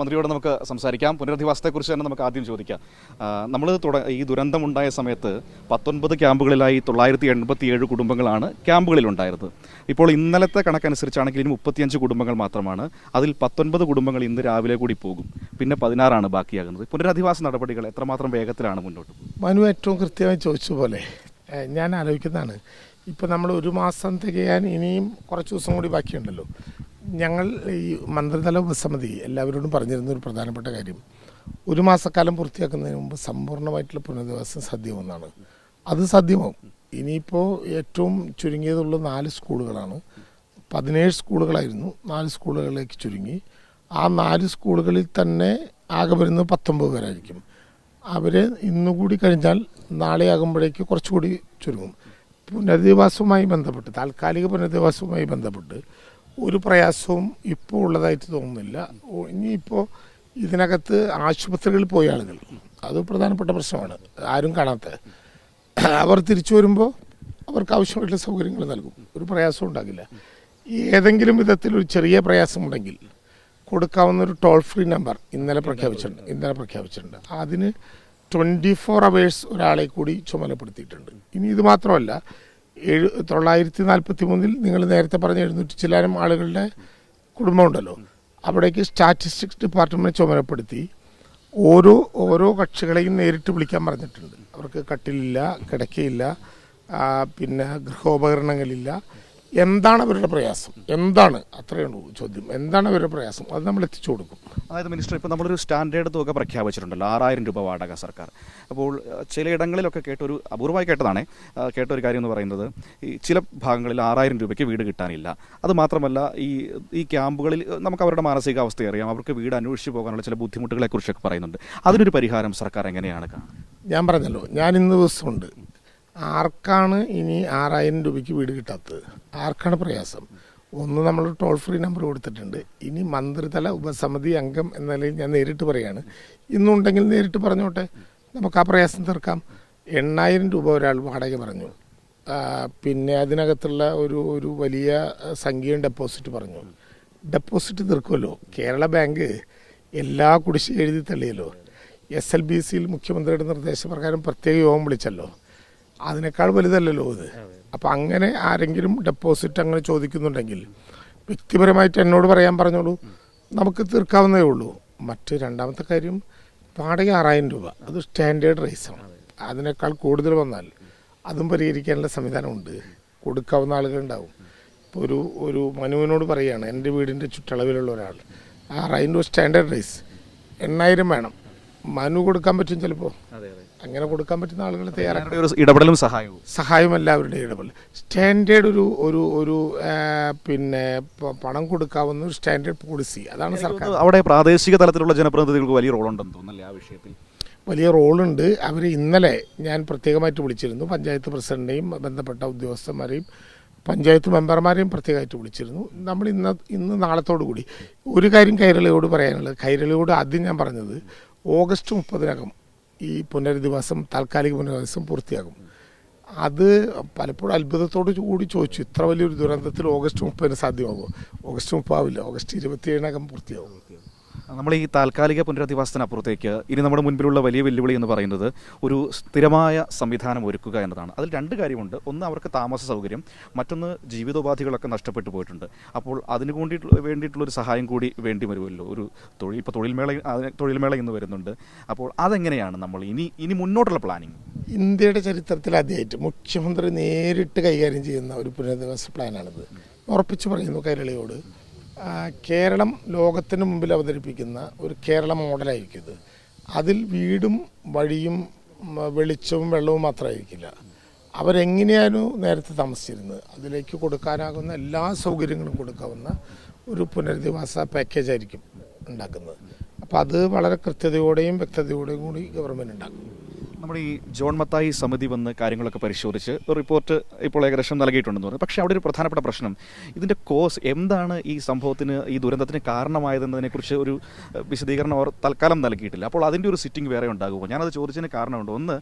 മന്ത്രിയോട് നമുക്ക് സംസാരിക്കാം. പുനരധിവാസത്തെക്കുറിച്ച് തന്നെ നമുക്ക് ആദ്യം ചോദിക്കാം. നമ്മൾ ഈ ദുരന്തമുണ്ടായ സമയത്ത് പത്തൊൻപത് ക്യാമ്പുകളിലായി തൊള്ളായിരത്തി എൺപത്തി ഏഴ് കുടുംബങ്ങളാണ് ക്യാമ്പുകളിലുണ്ടായിരുന്നത് ഇപ്പോൾ ഇന്നലത്തെ കണക്കനുസരിച്ചാണെങ്കിൽ ഇനി മുപ്പത്തിയഞ്ച് കുടുംബങ്ങൾ മാത്രമാണ്. അതിൽ പത്തൊൻപത് കുടുംബങ്ങൾ ഇന്ന് രാവിലെ കൂടി പോകും. പിന്നെ പതിനാറാണ് ബാക്കിയാകുന്നത്. പുനരധിവാസ നടപടികൾ എത്രമാത്രം വേഗത്തിലാണ് മുന്നോട്ട് മനു ഏറ്റവും കൃത്യമായി ചോദിച്ച പോലെ ഞാൻ ആലോചിക്കുന്നതാണ്. ഇപ്പം നമ്മൾ ഒരു മാസം തികയാൻ ഇനിയും കുറച്ച് ദിവസം കൂടി ബാക്കിയുണ്ടല്ലോ. ഞങ്ങൾ ഈ മന്ത്രിതല ഉപസമിതി എല്ലാവരോടും പറഞ്ഞിരുന്ന ഒരു പ്രധാനപ്പെട്ട കാര്യം. ഒരു മാസക്കാലം പൂർത്തിയാക്കുന്നതിന് മുമ്പ് സമ്പൂർണമായിട്ടുള്ള പുനരധിവാസം സാധ്യമാവുന്നതാണ്. അത് സാധ്യമാവും. ഇനിയിപ്പോൾ ഏറ്റവും ചുരുങ്ങിയതുള്ള നാല് സ്കൂളുകളാണ്. പതിനേഴ് സ്കൂളുകളായിരുന്നു. നാല് സ്കൂളുകളിലേക്ക് ചുരുങ്ങി. ആ നാല് സ്കൂളുകളിൽ തന്നെ ആകെ വരുന്നത് പത്തൊമ്പത് പേരായിരിക്കും. അവരെ ഇന്നുകൂടി കഴിഞ്ഞാൽ നാളെ ആകുമ്പോഴേക്ക് കുറച്ചുകൂടി ചുരുങ്ങും. പുനരധിവാസവുമായി ബന്ധപ്പെട്ട് താൽക്കാലിക പുനരധിവാസവുമായി ബന്ധപ്പെട്ട് ഒരു പ്രയാസവും ഇപ്പോൾ ഉള്ളതായിട്ട് തോന്നുന്നില്ല. ഇനിയിപ്പോൾ ഇതിനകത്ത് ആശുപത്രികളിൽ പോയ ആളുകൾ. അത് പ്രധാനപ്പെട്ട പ്രശ്നമാണ്. ആരും കാണാത്ത. അവർ തിരിച്ചു വരുമ്പോൾ അവർക്ക് ആവശ്യമായിട്ടുള്ള സൗകര്യങ്ങൾ നൽകും. ഒരു പ്രയാസവും ഉണ്ടാകില്ല. ഏതെങ്കിലും വിധത്തിൽ ഒരു ചെറിയ പ്രയാസമുണ്ടെങ്കിൽ കൊടുക്കാവുന്ന ഒരു ടോൾ ഫ്രീ നമ്പർ ഇന്നലെ പ്രഖ്യാപിച്ചിട്ടുണ്ട്. ഇന്നലെ പ്രഖ്യാപിച്ചിട്ടുണ്ട്. അതിന് ട്വന്റി ഫോർ അവേഴ്സ് ഒരാളെ കൂടി ചുമതലപ്പെടുത്തിയിട്ടുണ്ട്. ഇനി ഇത് മാത്രമല്ല ഏഴ് തൊള്ളായിരത്തി നാൽപ്പത്തി മൂന്നിൽ നിങ്ങൾ നേരത്തെ പറഞ്ഞ എഴുന്നൂറ്റി ചില്ലാനം ആളുകളുടെ കുടുംബമുണ്ടല്ലോ. അവിടേക്ക് സ്റ്റാറ്റിസ്റ്റിക്സ് ഡിപ്പാർട്ട്മെന്റ് ചുമതലപ്പെടുത്തി. ഓരോ ഓരോ കക്ഷികളെയും നേരിട്ട് വിളിക്കാൻ പറഞ്ഞിട്ടുണ്ട്. അവർക്ക് കട്ടിലില്ല കിടക്കയില്ല പിന്നെ ഗൃഹോപകരണങ്ങളില്ല. എന്താണ് അവരുടെ പ്രയാസം? എന്താണ്? അത്രയേ ഉള്ളൂ ചോദ്യം. എന്താണ് അവരുടെ പ്രയാസം? അത് നമ്മൾ എത്തിച്ചു കൊടുക്കും. അതായത് മിനിസ്റ്റർ ഇപ്പോൾ നമ്മളൊരു സ്റ്റാൻഡേർഡ് തുക പ്രഖ്യാപിച്ചിട്ടുണ്ടല്ലോ ആറായിരം രൂപ വാടക സർക്കാർ. അപ്പോൾ ചിലയിടങ്ങളിലൊക്കെ കേട്ടൊരു അപൂർവമായി കേട്ടതാണ് കേട്ട ഒരു കാര്യം എന്ന് പറയുന്നത് ഈ ചില ഭാഗങ്ങളിൽ ആറായിരം രൂപയ്ക്ക് വീട് കിട്ടാനില്ല. അത് മാത്രമല്ല ഈ ഈ ക്യാമ്പുകളിൽ നമുക്ക് അവരുടെ മാനസികാവസ്ഥ അറിയാം അവർക്ക് വീട് അന്വേഷിച്ച് പോകാനുള്ള ചില ബുദ്ധിമുട്ടുകളെ കുറിച്ചൊക്കെ പറയുന്നുണ്ട്. അതിനൊരു പരിഹാരം സർക്കാർ എങ്ങനെയാണ് ഞാൻ പറഞ്ഞല്ലോ ഞാൻ ഇന്ന് ദിവസമുണ്ട്. ആർക്കാണ് ഇനി ആറായിരം രൂപയ്ക്ക് വീട് കിട്ടാത്തത്? ആർക്കാണ് പ്രയാസം? ഒന്ന് നമ്മൾ ടോൾ ഫ്രീ നമ്പർ കൊടുത്തിട്ടുണ്ട്. ഇനി മന്ത്രിതല ഉപസമിതി അംഗം എന്ന നിലയിൽ ഞാൻ നേരിട്ട് പറയാണ്. ഇന്നുണ്ടെങ്കിൽ നേരിട്ട് പറഞ്ഞോട്ടെ? നമുക്ക് ആ പ്രയാസം തീർക്കാം. എണ്ണായിരം രൂപ ഒരാൾ വാടക പറഞ്ഞു. പിന്നെ അതിനകത്തുള്ള ഒരു ഒരു വലിയ സംഖ്യയും ഡെപ്പോസിറ്റ് പറഞ്ഞു. ഡെപ്പോസിറ്റ് തീർക്കുമല്ലോ. കേരള ബാങ്ക് എല്ലാ കുടിശ്ശിക എഴുതി തള്ളിയല്ലോ. എസ് എൽ ബി സിയിൽ മുഖ്യമന്ത്രിയുടെ നിർദ്ദേശപ്രകാരം പ്രത്യേക യോഗം വിളിച്ചല്ലോ. അതിനേക്കാൾ വലുതല്ലല്ലോ ഇത് അപ്പം അങ്ങനെ ആരെങ്കിലും ഡെപ്പോസിറ്റ് അങ്ങനെ ചോദിക്കുന്നുണ്ടെങ്കിൽ വ്യക്തിപരമായിട്ട് എന്നോട് പറയാൻ പറഞ്ഞോളൂ. നമുക്ക് തീർക്കാവുന്നതേ ഉള്ളൂ. മറ്റ് രണ്ടാമത്തെ കാര്യം വാടക ആറായിരം രൂപ. അത് സ്റ്റാൻഡേർഡ് റേസാണ് അതിനേക്കാൾ കൂടുതൽ വന്നാൽ അതും പരിഹരിക്കാനുള്ള സംവിധാനമുണ്ട്. കൊടുക്കാവുന്ന ആളുകളുണ്ടാവും. ഇപ്പോൾ ഒരു ഒരു മനുവിനോട് പറയുകയാണ് എന്റെ വീടിന്റെ ചുറ്റളവിലുള്ള ഒരാൾ. ആറായിരം രൂപ സ്റ്റാൻഡേർഡ് റേസ് എണ്ണായിരം വേണം. മനു കൊടുക്കാൻ പറ്റും ചിലപ്പോൾ അങ്ങനെ കൊടുക്കാൻ പറ്റുന്ന ആളുകൾ തയ്യാറാക്കും ഒരു ഇടപെടലും സഹായവും. സഹായം എല്ലാവരുടെയും ഇടപെടൽ സ്റ്റാൻഡേർഡ് ഒരു ഒരു ഒരു പിന്നെ പണം കൊടുക്കാവുന്ന ഒരു സ്റ്റാൻഡേർഡ് പോളിസി. അതാണ് സർക്കാർ. അവിടെ പ്രാദേശിക തലത്തിലുള്ള ജനപ്രതിനിധികൾക്ക് വലിയ റോളുണ്ടെന്ന് തോന്നുന്നല്ലേ ആ വിഷയത്തിൽ? വലിയ റോളുണ്ട്. അവർ ഇന്നലെ ഞാൻ പ്രത്യേകമായിട്ട് വിളിച്ചിരുന്നു. പഞ്ചായത്ത് പ്രസിഡന്റിനെയും ബന്ധപ്പെട്ട ഉദ്യോഗസ്ഥന്മാരെയും പഞ്ചായത്ത് മെമ്പർമാരെയും പ്രത്യേകമായിട്ട് വിളിച്ചിരുന്നു. നമ്മൾ ഇന്ന് ഇന്ന് നാളത്തോടു കൂടി. ഒരു കാര്യം കൈരളിയോട് പറയാനുള്ളത്. കൈരളിയോട് ആദ്യം ഞാൻ പറഞ്ഞത് ഓഗസ്റ്റ് മുപ്പതിനകം ഈ പുനരധിവാസം താൽക്കാലിക പുനരധിവാസം പൂർത്തിയാകും. അത് പലപ്പോഴും അത്ഭുതത്തോട് കൂടി ചോദിച്ചു. ഇത്ര വലിയൊരു ദുരന്തത്തിൽ ഓഗസ്റ്റ് മുപ്പതിന് സാധ്യമാകുമോ ഓഗസ്റ്റ് മുപ്പാവില്ല ഓഗസ്റ്റ് ഇരുപത്തിയേഴിനകം പൂർത്തിയാകും നമ്മൾ ഈ താൽക്കാലിക പുനരധിവാസത്തിനപ്പുറത്തേക്ക് ഇനി നമ്മുടെ മുൻപിലുള്ള വലിയ വെല്ലുവിളി എന്ന് പറയുന്നത് ഒരു സ്ഥിരമായ സംവിധാനം ഒരുക്കുക എന്നതാണ്. അതിൽ രണ്ട് കാര്യമുണ്ട്. ഒന്ന് അവർക്ക് താമസ സൗകര്യം മറ്റൊന്ന് ജീവിതോപാധികളൊക്കെ നഷ്ടപ്പെട്ടു പോയിട്ടുണ്ട്. അപ്പോൾ അതിന് വേണ്ടിയിട്ടുള്ള വേണ്ടിയിട്ടുള്ള ഒരു സഹായം കൂടി വേണ്ടി വരുമല്ലോ. ഒരു തൊഴിൽ ഇപ്പോൾ തൊഴിൽമേള തൊഴിൽമേള ഇന്ന് വരുന്നുണ്ട്. അപ്പോൾ അതെങ്ങനെയാണ് നമ്മൾ ഇനി ഇനി മുന്നോട്ടുള്ള പ്ലാനിങ്? ഇന്ത്യയുടെ ചരിത്രത്തിൽ ആദ്യമായിട്ട് മുഖ്യമന്ത്രി നേരിട്ട് കൈകാര്യം ചെയ്യുന്ന ഒരു പുനരധിവാസ പ്ലാനാണിത്. ഉറപ്പിച്ചു പറയുന്നു കൈരളിയോട്. കേരളം ലോകത്തിന് മുമ്പിൽ അവതരിപ്പിക്കുന്ന ഒരു കേരള മോഡലായിരിക്കും ഇത്. അതിൽ വീടും വഴിയും വെളിച്ചവും വെള്ളവും മാത്രമായിരിക്കില്ല. അവരെങ്ങനെയായിരുന്നു നേരത്തെ താമസിച്ചിരുന്നത്? അതിലേക്ക് കൊടുക്കാനാകുന്ന എല്ലാ സൗകര്യങ്ങളും കൊടുക്കാവുന്ന ഒരു പുനരധിവാസ പാക്കേജ് ആയിരിക്കും ഉണ്ടാക്കുന്നത്. അപ്പോൾ അത് വളരെ കൃത്യതയോടെയും വ്യക്തതയോടെയും കൂടി ഗവൺമെന്റ് ഉണ്ടാക്കും നമ്മുടെ ഈ ജോൺ മത്തായി സമിതി വന്ന് കാര്യങ്ങളൊക്കെ പരിശോധിച്ച് റിപ്പോർട്ട് ഇപ്പോൾ ഏകദേശം നൽകിയിട്ടുണ്ടെന്ന് പറഞ്ഞു. പക്ഷേ അവിടെ ഒരു പ്രധാനപ്പെട്ട പ്രശ്നം. ഇതിന്റെ കോസ് എന്താണ് ഈ സംഭവത്തിന് ഈ ദുരന്തത്തിന് കാരണമായതെന്നതിനെക്കുറിച്ച് ഒരു വിശദീകരണം അവർ തൽക്കാലം നൽകിയിട്ടില്ല. അപ്പോൾ അതിന്റെ ഒരു സിറ്റിംഗ് വേറെ ഉണ്ടാകുമോ? ഞാനത് ചോദിച്ചതിന് കാരണമുണ്ട്. ഒന്ന്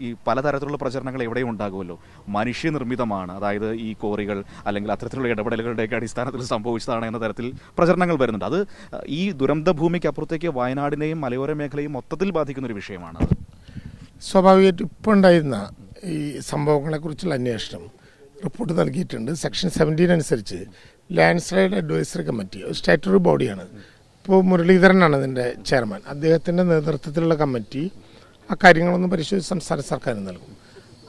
ഈ പലതരത്തിലുള്ള പ്രചരണങ്ങൾ എവിടെയും ഉണ്ടാകുമല്ലോ. മനുഷ്യനിർമ്മിതമാണ് അതായത് ഈ കോറികൾ അല്ലെങ്കിൽ അത്തരത്തിലുള്ള ഇടപെടലുകളുടെയൊക്കെ അടിസ്ഥാനത്തിൽ സംഭവിച്ചതാണ് എന്ന തരത്തിൽ പ്രചരണങ്ങൾ വരുന്നുണ്ട്. അത് ഈ ദുരന്ത ഭൂമിക്ക് അപ്പുറത്തേക്ക് വയനാടിനെയും മലയോര മേഖലയും മൊത്തത്തിൽ ബാധിക്കുന്ന ഒരു വിഷയമാണ് സ്വാഭാവികമായിട്ടും ഇപ്പോൾ ഉണ്ടായിരുന്ന ഈ സംഭവങ്ങളെക്കുറിച്ചുള്ള അന്വേഷണം റിപ്പോർട്ട് നൽകിയിട്ടുണ്ട്. സെക്ഷൻ സെവന്റീൻ അനുസരിച്ച് ലാൻഡ് സ്ലൈഡ് അഡ്വൈസറി കമ്മിറ്റി ഒരു സ്റ്റാറ്റുറി ബോഡിയാണ്. ഇപ്പോൾ മുരളീധരനാണ് അതിന്റെ ചെയർമാൻ. അദ്ദേഹത്തിന്റെ നേതൃത്വത്തിലുള്ള കമ്മിറ്റി ആ കാര്യങ്ങളൊന്നും പരിശോധിച്ച് സംസ്ഥാന സർക്കാരിന് നൽകും.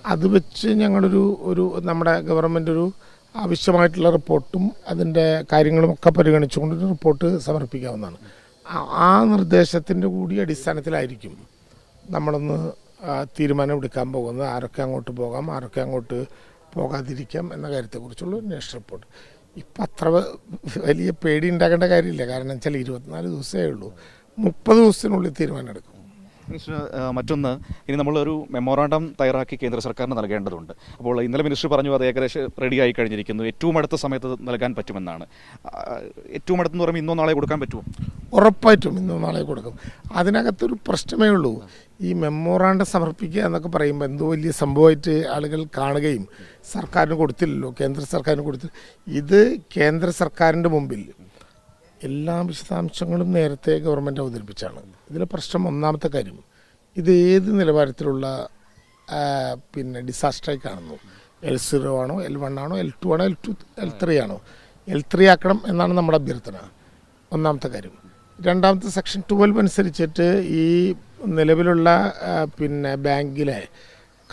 അത് വെച്ച് ഞങ്ങളൊരു ഒരു നമ്മുടെ ഗവൺമെന്റ് ഒരു ആവശ്യമായിട്ടുള്ള റിപ്പോർട്ടും അതിന്റെ കാര്യങ്ങളും ഒക്കെ പരിഗണിച്ചുകൊണ്ടൊരു റിപ്പോർട്ട് സമർപ്പിക്കാവുന്നതാണ്. ആ- നിർദ്ദേശത്തിന്റെ കൂടി അടിസ്ഥാനത്തിലായിരിക്കും നമ്മളൊന്ന് തീരുമാനമെടുക്കാൻ പോകുന്നത്. ആരൊക്കെ അങ്ങോട്ട് പോകാം ആരൊക്കെ അങ്ങോട്ട് പോകാതിരിക്കാം എന്ന കാര്യത്തെക്കുറിച്ചുള്ള അന്വേഷണ റിപ്പോർട്ട്. ഇപ്പം അത്ര വലിയ പേടി ഉണ്ടാക്കേണ്ട കാര്യമില്ല. കാരണം വെച്ചാൽ ഇരുപത്തിനാല് ദിവസമേ ഉള്ളൂ. മുപ്പത് ദിവസത്തിനുള്ളിൽ തീരുമാനം എടുക്കും. മറ്റൊന്ന് ഇനി നമ്മളൊരു മെമ്മോറാണ്ടം തയ്യാറാക്കി കേന്ദ്ര സർക്കാരിന് നൽകേണ്ടതുണ്ട്. അപ്പോൾ ഇന്നലെ മിനിസ്റ്റർ പറഞ്ഞു അത് ഏകദേശം റെഡി ആയി കഴിഞ്ഞിരിക്കുന്നു. ഏറ്റവും അടുത്ത സമയത്ത് നൽകാൻ പറ്റുമെന്നാണ്. ഏറ്റവും അടുത്തെന്ന് പറയുമ്പോൾ ഇന്നോ നാളെ കൊടുക്കാൻ പറ്റുമോ? ഉറപ്പായിട്ടും ഇന്നോ നാളെ കൊടുക്കും. അതിനകത്തൊരു പ്രശ്നമേ ഉള്ളൂ. ഈ മെമ്മോറാണ്ടം സമർപ്പിക്കുക എന്നൊക്കെ പറയുമ്പോൾ എന്തോ വലിയ സംഭവമായിട്ട് ആളുകൾ കാണുകയും സർക്കാരിന് കൊടുത്തില്ലല്ലോ കേന്ദ്ര സർക്കാരിന് കൊടുത്തില്ല. ഇത് കേന്ദ്ര സർക്കാരിന്റെ മുമ്പിൽ എല്ലാ വിശദാംശങ്ങളും നേരത്തെ ഗവൺമെന്റ് അവതരിപ്പിച്ചാണ്. ഇതിലെ പ്രശ്നം ഒന്നാമത്തെ കാര്യം ഇത് ഏത് നിലവാരത്തിലുള്ള പിന്നെ ഡിസാസ്റ്ററായി കാണുന്നു എൽ സീറോ ആണോ എൽ വൺ ആണോ എൽ ടു ആണോ എൽ ടു എൽ ത്രീ ആണോ? എൽ ത്രീ ആക്കണം എന്നാണ് നമ്മുടെ അഭ്യർത്ഥന. ഒന്നാമത്തെ കാര്യം. രണ്ടാമത്തെ സെക്ഷൻ ട്വൽവ് അനുസരിച്ചിട്ട് ഈ നിലവിലുള്ള പിന്നെ ബാങ്കിലെ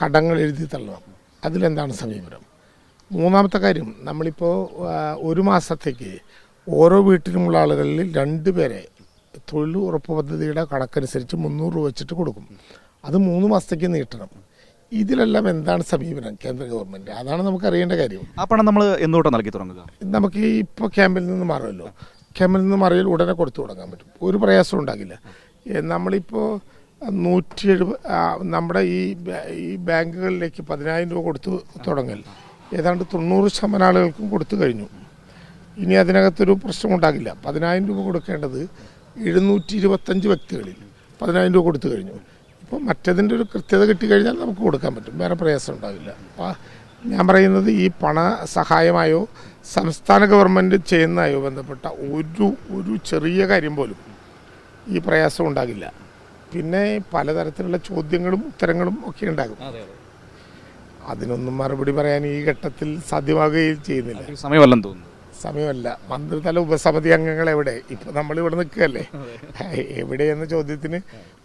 കടങ്ങൾ എഴുതി തള്ളണം. അതിലെന്താണ് സമീപനം? മൂന്നാമത്തെ കാര്യം നമ്മളിപ്പോൾ ഒരു മാസത്തേക്ക് ഓരോ വീട്ടിലുമുള്ള ആളുകളിൽ രണ്ട് പേരെ തൊഴിൽ ഉറപ്പ് പദ്ധതിയുടെ കണക്കനുസരിച്ച് മുന്നൂറ് രൂപ വെച്ചിട്ട് കൊടുക്കും. അത് മൂന്ന് മാസത്തേക്ക് നീട്ടണം. ഇതിലെല്ലാം എന്താണ് സമീപനം കേന്ദ്ര ഗവൺമെന്റ്? അതാണ് നമുക്ക് അറിയേണ്ട കാര്യം. ആ പണം നമ്മൾ എന്തുകൊണ്ടാണ് നൽകി തുടങ്ങുക. നമുക്ക് ഇപ്പോൾ ക്യാമ്പിൽ നിന്ന് മാറുമല്ലോ. ക്യാമ്പിൽ നിന്ന് മാറിയാൽ ഉടനെ കൊടുത്തു തുടങ്ങാൻ പറ്റും. ഒരു പ്രയാസവും ഉണ്ടാകില്ല. നമ്മളിപ്പോൾ നൂറ്റി എഴുപത് നമ്മുടെ ഈ ഈ ബാങ്കുകളിലേക്ക് പതിനായിരം രൂപ കൊടുത്തു തുടങ്ങൽ. ഏതാണ്ട് തൊണ്ണൂറ് ശതമാനം ആളുകൾക്കും കൊടുത്തു കഴിഞ്ഞു. ഇനി അതിനകത്തൊരു പ്രശ്നം ഉണ്ടാകില്ല പതിനായിരം രൂപ കൊടുക്കേണ്ടത് എഴുന്നൂറ്റി ഇരുപത്തഞ്ച് വ്യക്തികളിൽ പതിനായിരം രൂപ കൊടുത്തു കഴിഞ്ഞു. ഇപ്പോൾ മറ്റതിന്റെ ഒരു കൃത്യത കിട്ടിക്കഴിഞ്ഞാൽ നമുക്ക് കൊടുക്കാൻ പറ്റും. വേറെ പ്രയാസം ഉണ്ടാവില്ല. അപ്പോൾ ഞാൻ പറയുന്നത് ഈ പണ സഹായമായോ സംസ്ഥാന ഗവൺമെന്റ് ചെയ്യുന്നതായോ ബന്ധപ്പെട്ട ഒരു ഒരു ചെറിയ കാര്യം പോലും ഈ പ്രയാസം ഉണ്ടാകില്ല. പിന്നെ പലതരത്തിലുള്ള ചോദ്യങ്ങളും ഉത്തരങ്ങളും ഒക്കെ ഉണ്ടാകും. അതിനൊന്നും മറുപടി പറയാൻ ഈ ഘട്ടത്തിൽ സാധ്യമാകുകയും ചെയ്യുന്നില്ല. സമയമല്ലെന്ന് തോന്നുന്നു. സമയമല്ല. മന്ത്രിതല ഉപസമിതി അംഗങ്ങൾ എവിടെ ഇപ്പൊ നമ്മൾ ഇവിടെ നിൽക്കുകയല്ലേ? എവിടെയെന്ന ചോദ്യത്തിന്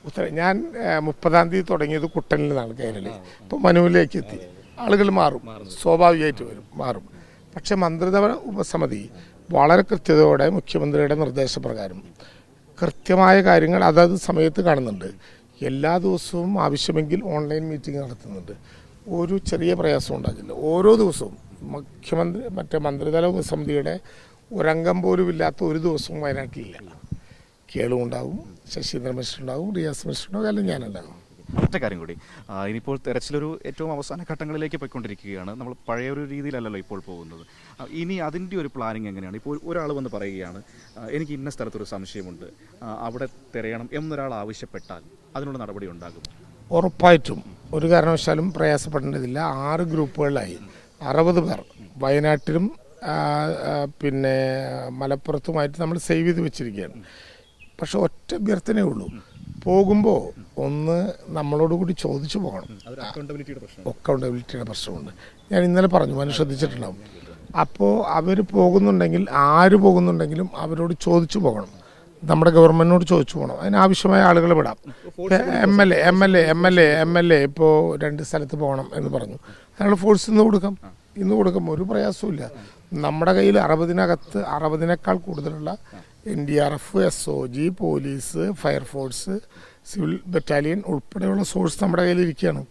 ഉത്തരം. ഞാൻ മുപ്പതാം തീയതി തുടങ്ങിയത് കുട്ടനിൽ നിന്നാണ് കേരളയിൽ ഇപ്പൊ മനുവിലേക്ക് എത്തി. ആളുകൾ മാറും. സ്വാഭാവികമായിട്ട് വരും. മാറും. പക്ഷെ മന്ത്രിതല ഉപസമിതി വളരെ കൃത്യതയോടെ മുഖ്യമന്ത്രിയുടെ നിർദ്ദേശപ്രകാരം കൃത്യമായ കാര്യങ്ങൾ അതത് സമയത്ത് കാണുന്നുണ്ട്. എല്ലാ ദിവസവും ആവശ്യമെങ്കിൽ ഓൺലൈൻ മീറ്റിംഗ് നടത്തുന്നുണ്ട്. ഒരു ചെറിയ പ്രയാസം ഉണ്ടാകില്ല. ഓരോ ദിവസവും മുഖ്യമന്ത്രി മറ്റേ മന്ത്രിതല ഉപസമിതിയുടെ ഒരംഗം പോലും ഇല്ലാത്ത ഒരു ദിവസവും വയനാട്ടിലില്ല. കേളും ഉണ്ടാവും ശശീന്ദ്രൻ മിശ്ര ഉണ്ടാവും റിയാസ് മിശ്ര ഉണ്ടാവും അല്ലെങ്കിൽ ഞാനുണ്ടാകും ഒറ്റ കാര്യം കൂടി ഇനിയിപ്പോൾ തെരച്ചിലൊരു ഏറ്റവും അവസാന ഘട്ടങ്ങളിലേക്ക് പോയിക്കൊണ്ടിരിക്കുകയാണ്. നമ്മൾ പഴയ ഒരു രീതിയിലല്ലല്ലോ ഇപ്പോൾ പോകുന്നത്. ഇനി അതിന്റെ ഒരു പ്ലാനിങ് എങ്ങനെയാണ്? ഇപ്പോൾ ഒരാൾ വന്ന് പറയുകയാണ് എനിക്ക് ഇന്ന സ്ഥലത്തൊരു സംശയമുണ്ട് അവിടെ തിരയണം എന്നൊരാൾ ആവശ്യപ്പെട്ടാൽ അതിനുള്ള നടപടി ഉണ്ടാകും ഉറപ്പായിട്ടും. ഒരു കാരണവശാലും പ്രയാസപ്പെടേണ്ടതില്ല. ആറ് ഗ്രൂപ്പുകളിലായി. അറുപത് പേർ. വയനാട്ടിലും പിന്നെ മലപ്പുറത്തുമായിട്ട് നമ്മൾ സേവ് ചെയ്ത് വെച്ചിരിക്കുകയാണ്. പക്ഷെ ഒറ്റ അഭ്യർത്ഥനയേ ഉള്ളൂ. പോകുമ്പോൾ ഒന്ന് നമ്മളോട് കൂടി ചോദിച്ചു പോകണം. അക്കൗണ്ടബിലിറ്റിയുടെ പ്രശ്നമുണ്ട്. ഞാൻ ഇന്നലെ പറഞ്ഞു മനു ശ്രദ്ധിച്ചിട്ടുണ്ടാവും. അപ്പോൾ അവർ പോകുന്നുണ്ടെങ്കിൽ ആര് പോകുന്നുണ്ടെങ്കിലും അവരോട് ചോദിച്ചു പോകണം. നമ്മുടെ ഗവൺമെന്റിനോട് ചോദിച്ചു പോകണം. അതിനാവശ്യമായ ആളുകളെ വിടാം. M L A M L A M L A M L A ഇപ്പോൾ രണ്ട് സ്ഥലത്ത് പോകണം എന്ന് പറഞ്ഞു. അതിനുള്ള ഫോഴ്സ് ഇന്ന് കൊടുക്കാം. ഇന്ന് കൊടുക്കാം. ഒരു പ്രയാസവും നമ്മുടെ കയ്യിൽ അറുപതിനകത്ത് അറുപതിനേക്കാൾ കൂടുതലുള്ള N D R F S O G police fire force civil battalion ഉൾപ്പെടെയുള്ള സോഴ്സ് നമ്മുടെ കയ്യിൽ ഇരിക്കുകയാണ്.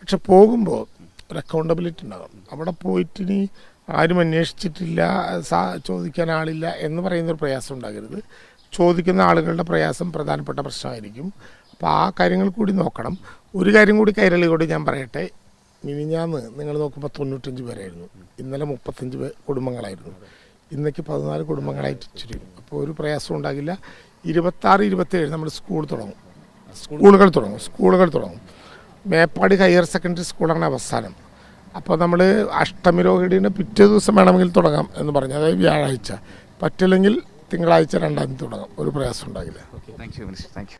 പക്ഷെ പോകുമ്പോൾ ഒരു അക്കൗണ്ടബിലിറ്റി ഉണ്ടാകും അവിടെ പോയിട്ട് ഇനി ആരും അന്വേഷിച്ചിട്ടില്ല സാ ചോദിക്കാൻ ആളില്ല എന്ന് പറയുന്നൊരു പ്രയാസം ഉണ്ടാകരുത്. ചോദിക്കുന്ന ആളുകളുടെ പ്രയാസം പ്രധാനപ്പെട്ട പ്രശ്നമായിരിക്കും. അപ്പോൾ ആ കാര്യങ്ങൾ കൂടി നോക്കണം. ഒരു കാര്യം കൂടി കൈരളിയോട് ഞാൻ പറയട്ടെ. മിനിഞ്ഞാന്ന് നിങ്ങൾ നോക്കുമ്പോൾ തൊണ്ണൂറ്റഞ്ച് പേരായിരുന്നു. ഇന്നലെ മുപ്പത്തഞ്ച് പേ കുടുംബങ്ങളായിരുന്നു. ഇന്നേക്ക് പതിനാല് കുടുംബങ്ങളായിട്ട് ചുരുങ്ങി അപ്പോൾ ഒരു പ്രയാസം ഉണ്ടാകില്ല. ഇരുപത്താറ് ഇരുപത്തേഴ് നമ്മൾ സ്കൂൾ തുടങ്ങും. സ്കൂളുകൾ തുടങ്ങും. സ്കൂളുകൾ തുടങ്ങും. മേപ്പാടി ഹയർ സെക്കൻഡറി സ്കൂളാണ് അവസാനം. അപ്പോൾ നമ്മൾ അഷ്ടമി രോഗിയുടെ പിറ്റേ ദിവസം വേണമെങ്കിൽ തുടങ്ങാം എന്ന് പറഞ്ഞു. അതായത് വ്യാഴാഴ്ച. പറ്റില്ലെങ്കിൽ തിങ്കളാഴ്ച രണ്ടാം തീയതി തുടങ്ങും. ഒരു പ്രയാസം ഉണ്ടാകില്ല. Thank you thank U